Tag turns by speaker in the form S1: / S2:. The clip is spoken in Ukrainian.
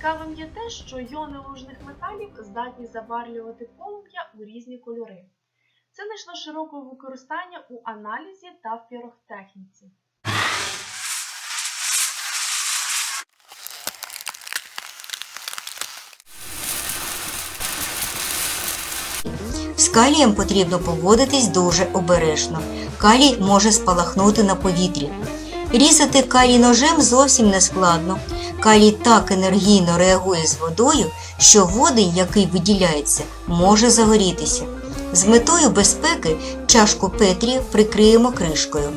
S1: те, що йони лужних металів здатні забарвлювати полум'я у різні кольори. Це знайшло широкого використання у аналізі та в піротехніці.
S2: З калієм потрібно поводитись дуже обережно. Калій може спалахнути на повітрі. Різати калій ножем зовсім не складно. Калій так енергійно реагує з водою, що водень, який виділяється, може загорітися. З метою безпеки чашку Петрі прикриємо кришкою.